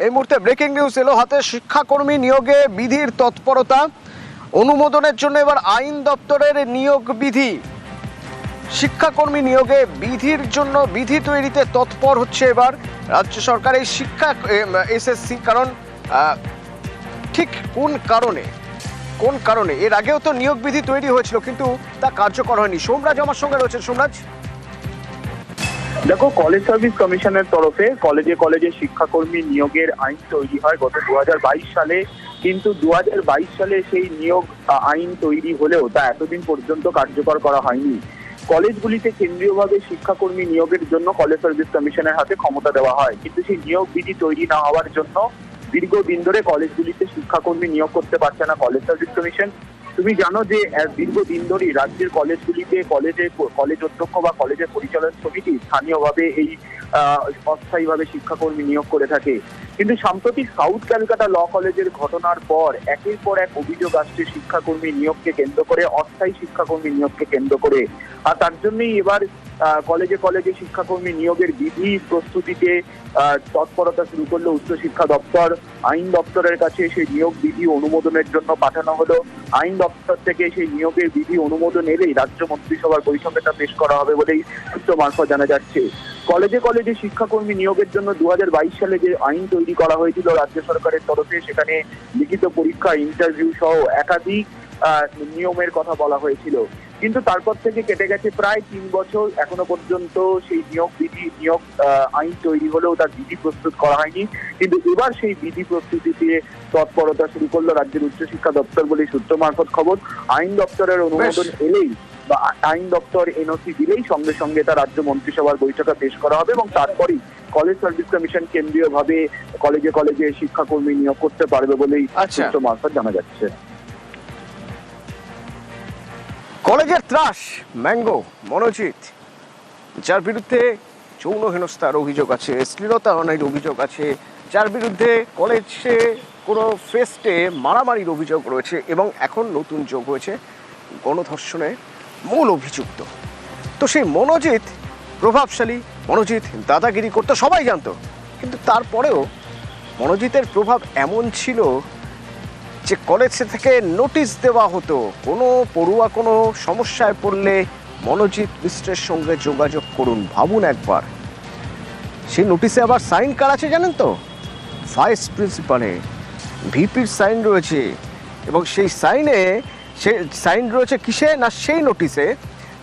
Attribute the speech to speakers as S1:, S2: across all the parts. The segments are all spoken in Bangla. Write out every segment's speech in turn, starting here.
S1: এই মুহূর্তে ব্রেকিং নিউজ এলো, হাতে শিক্ষাকর্মী নিয়োগে বিধির তৎপরতা। অনুমোদনের জন্য এবার আইন দপ্তরের নিয়োগ বিধি। শিক্ষাকর্মী নিয়োগে বিধির জন্য বিধি তৈরিতে তৎপর হচ্ছে এবার রাজ্য সরকার এই শিক্ষা এসএসসি, কারণ ঠিক কোন কারণে কোন কারণে? এর আগেও তো নিয়োগ বিধি তৈরি হয়েছিল, কিন্তু তা কার্যকর হয়নি। সোমরাজ আমার সঙ্গে রয়েছে সোমরাজ?
S2: দেখো কলেজ সার্ভিস কমিশনের তরফে কলেজে কলেজে শিক্ষাকর্মী নিয়োগের আইন তৈরি হয় গত দু হাজার বাইশ সালে। কিন্তু দু হাজার বাইশ সালে সেই নিয়োগ আইন তৈরি হলেও তা এতদিন পর্যন্ত কার্যকর করা হয়নি। কলেজগুলিতে কেন্দ্রীয়ভাবে শিক্ষাকর্মী নিয়োগের জন্য কলেজ সার্ভিস কমিশনের হাতে ক্ষমতা দেওয়া হয়। কিন্তু সেই নিয়োগ বিধি তৈরি না হওয়ার জন্য দীর্ঘদিন ধরে কলেজগুলিতে শিক্ষাকর্মী নিয়োগ করতে পারছে না কলেজ সার্ভিস কমিশন তুমি জানো যে দীর্ঘদিন ধরেই রাজ্যের কলেজগুলিতে কলেজে কলেজ অধ্যক্ষ বা কলেজের পরিচালন সমিতি স্থানীয়ভাবে এই অস্থায়ীভাবে শিক্ষাকর্মী নিয়োগ করে থাকে। কিন্তু সাম্প্রতিক সাউথ ক্যালকাটা ল কলেজের ঘটনার পর একের পর এক অভিযোগ আসছে শিক্ষাকর্মী নিয়োগকে কেন্দ্র করে, অস্থায়ী শিক্ষাকর্মী নিয়োগকে কেন্দ্র করে। আর তার জন্যই এবার কলেজে কলেজে শিক্ষাকর্মী নিয়োগের বিধি প্রস্তুতিতে তৎপরতা শুরু করল উচ্চশিক্ষা দপ্তর। আইন দপ্তরের কাছে সেই নিয়োগ বিধি অনুমোদনের জন্য পাঠানো হলো। আইন দপ্তর থেকে সেই নিয়োগের বিধি অনুমোদন এলেই রাজ্য মন্ত্রিসভার বৈঠকে তা পেশ করা হবে বলেই সূত্র মারফত জানা যাচ্ছে। কলেজে কলেজে শিক্ষাকর্মী নিয়োগের জন্য দু হাজার বাইশ সালে যে আইন তৈরি করা হয়েছিল রাজ্য সরকারের তরফে সেখানে লিখিত পরীক্ষা ইন্টারভিউ সহ একাধিক আহ, নিয়মের কথা বলা হয়েছিল। কিন্তু তারপর থেকে কেটে গেছে প্রায় তিন বছর। এখনও পর্যন্ত সেই নিয়োগ বিধি নিয়োগ আহ, আইন তৈরি হলেও তার বিধি প্রস্তুত করা হয়নি। কিন্তু এবার সেই বিধি প্রস্তুতিতে তৎপরতা শুরু করল রাজ্যের উচ্চশিক্ষা দপ্তর বলে সূত্র মারফত খবর। আইন দপ্তরের অনুমোদন এলেই বা আইন দপ্তর এনওসি দিলেই সঙ্গে সঙ্গে তা রাজ্য মন্ত্রিসভার বৈঠকে পেশ করা হবে এবং তারপরেই কলেজ সার্ভিস কমিশন কেন্দ্রীয়ভাবে কলেজে কলেজে শিক্ষাকর্মী নিয়োগ করতে পারবে বলেই
S1: আচ্ছা।
S2: সূত্র মারফত জানা যাচ্ছে
S1: কলেজের ত্রাস ম্যাঙ্গো মনোজিৎ যার বিরুদ্ধে যৌন হেনস্থার অভিযোগ আছে শ্লীলতাহানির অভিযোগ আছে যার বিরুদ্ধে কলেজে কোনো ফেস্টে মারামারির অভিযোগ রয়েছে এবং এখন নতুন যোগ হয়েছে গণধর্ষণে মূল অভিযুক্ত। তো সেই মনোজিৎ, প্রভাবশালী মনোজিৎ, দাদাগিরি করতো, সবাই জানতো। কিন্তু তারপরেও মনোজিতের প্রভাব এমন ছিল যে কলেজ থেকে নোটিশ দেওয়া হতো, কোনো পড়ুয়া কোনো সমস্যায় পড়লে মনোজিৎ মিশ্রের সঙ্গে যোগাযোগ করুন, ভাবুন একবার। সেই নোটিশে আবার সাইন কার আছে জানেন তো? ভাইস প্রিন্সিপালে ভিপির সাইন রয়েছে এবং সেই সাইনে সে সাইন রয়েছে কিসে না সেই নোটিশে?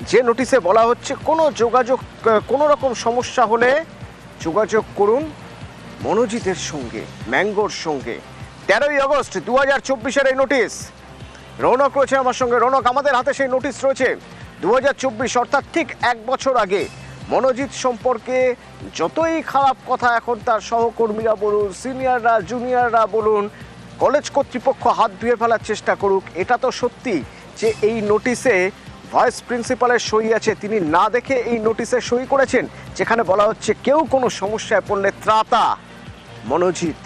S1: যে নোটিশে বলা হচ্ছে কোনো যোগাযোগ, কোনো রকম সমস্যা হলে যোগাযোগ করুন মনোজিতের সঙ্গে, ম্যাঙ্গোর সঙ্গে। তেরোই আগস্ট দু হাজার চব্বিশের এই নোটিশ। রৌনক রয়েছে আমার সঙ্গে। রৌনক, আমাদের হাতে সেই নোটিশ রয়েছে। দু হাজার চব্বিশ, অর্থাৎ ঠিক এক বছর আগে। মনোজিৎ সম্পর্কে যতই খারাপ কথা এখন তার সহকর্মীরা বলুন, সিনিয়ররা, জুনিয়ররা বলুন কলেজ কর্তৃপক্ষ হাত ধুয়ে ফেলার চেষ্টা করুক, এটা তো সত্যি যে এই নোটিশে ভাইস প্রিন্সিপালের সই আছে। তিনি না দেখে এই নোটিশে সই করেছেন, যেখানে বলা হচ্ছে কেউ কোনো সমস্যায় পড়লে ত্রাতা। মনোজিৎ,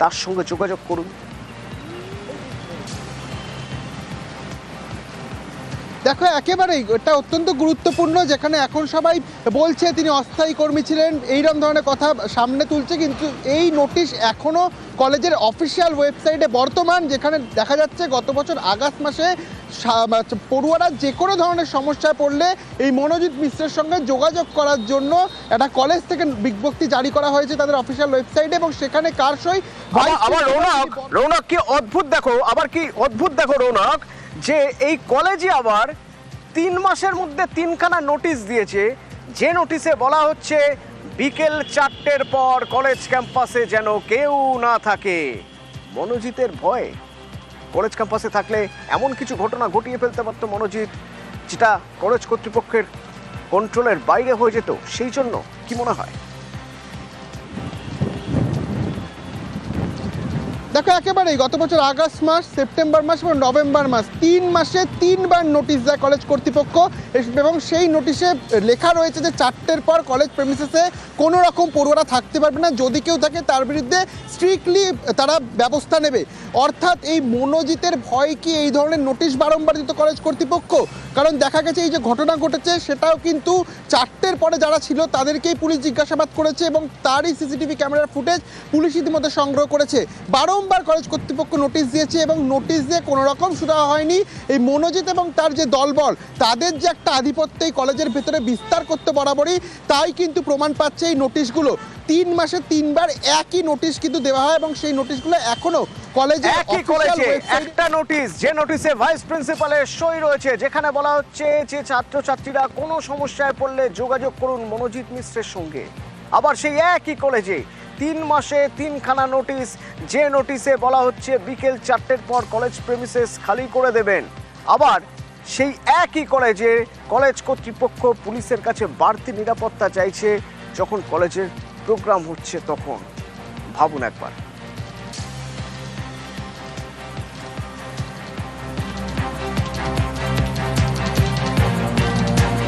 S1: তার সঙ্গে যোগাযোগ করুন।
S3: দেখো একেবারেই এটা অত্যন্ত গুরুত্বপূর্ণ যেখানে এখন সবাই বলছে তিনি অস্থায়ী কর্মী ছিলেন এইরকম ধরনের কথা সামনে তুলছে কিন্তু এই নোটিশ এখনও কলেজের অফিসিয়াল ওয়েবসাইটে বর্তমান যেখানে দেখা যাচ্ছে গত বছর আগস্ট মাসে পড়ুয়ারা যে কোনো ধরনের সমস্যায় পড়লে এই মনোজিৎ মিশ্রের সঙ্গে যোগাযোগ করার জন্য একটা কলেজ থেকে বিজ্ঞপ্তি জারি করা হয়েছে তাদের অফিসিয়াল ওয়েবসাইটে এবং সেখানে কার সই
S1: আবার রৌনক রৌনক কি অদ্ভুত দেখো আবার কি অদ্ভুত দেখো রৌনক। যে এই কলেজে আবার তিন মাসের মধ্যে তিনখানা নোটিশ দিয়েছে। যে নোটিশে বলা হচ্ছে, বিকেল চারটের পর কলেজ ক্যাম্পাসে যেন কেউ না থাকে। মনোজিতের ভয়। কলেজ ক্যাম্পাসে থাকলে এমন কিছু ঘটনা ঘটিয়ে ফেলতে পারতো মনোজিৎ, যেটা কলেজ কর্তৃপক্ষের কন্ট্রোলের বাইরে হয়ে যেত। সেই জন্য কি মনে হয়?
S3: দেখো, একেবারেই গত বছর আগস্ট মাস, সেপ্টেম্বর মাস এবং নভেম্বর মাস, তিন মাসে তিনবার নোটিশ দেয় কলেজ কর্তৃপক্ষ। এবং সেই নোটিশে লেখা রয়েছে যে চারটের পর কলেজ প্রেমিসেসে কোনো রকম পড়ুয়ারা থাকতে পারবে না। যদি কেউ থাকে, তার বিরুদ্ধে স্ট্রিক্টলি তারা ব্যবস্থা নেবে। অর্থাৎ এই মনোজিতের ভয় কি এই ধরনের নোটিশ বারংবার দিত কলেজ কর্তৃপক্ষ? কারণ দেখা গেছে, এই যে ঘটনা ঘটেছে, সেটাও কিন্তু চারটের পরে যারা ছিল, তাদেরকেই পুলিশ জিজ্ঞাসাবাদ করেছে এবং তারই সিসিটিভি ক্যামেরার ফুটেজ পুলিশ ইতিমধ্যে সংগ্রহ করেছে। বারংবার কলেজ কর্তৃপক্ষ নোটিশ দিয়েছে এবং নোটিশ দিয়ে কোনো রকম সুরা হয়নি। এই মনোজিৎ এবং তার যে দলবল তাদের যে একটা আধিপত্য এই কলেজের ভেতরে বিস্তার করতে বরাবরই তাই কিন্তু প্রমাণ পাচ্ছে এই নোটিশগুলো তিন মাসে তিনবার একই নোটিশ কিন্তু দেওয়া হয় এবং সেই নোটিশগুলো এখনও কলেজে
S1: একই কলেজে একটা নোটিশ যে নোটিশে ভাইস প্রিন্সিপালের সই রয়েছে যেখানে বলা হচ্ছে যে ছাত্রছাত্রীরা কোনো সমস্যায় পড়লে যোগাযোগ করুন মনোজিৎ মিশ্রের সঙ্গে। আবার সেই একই কলেজে তিন মাসে তিনখানা নোটিশ। যে নোটিশে বলা হচ্ছে বিকেল চারটের পর কলেজ প্রেমিসেস খালি করে দেবেন। আবার সেই একই কলেজে কলেজ কর্তৃপক্ষ পুলিশের কাছে বাড়তি নিরাপত্তা চাইছে যখন কলেজের প্রোগ্রাম হচ্ছে তখন। ভাবুন একবার।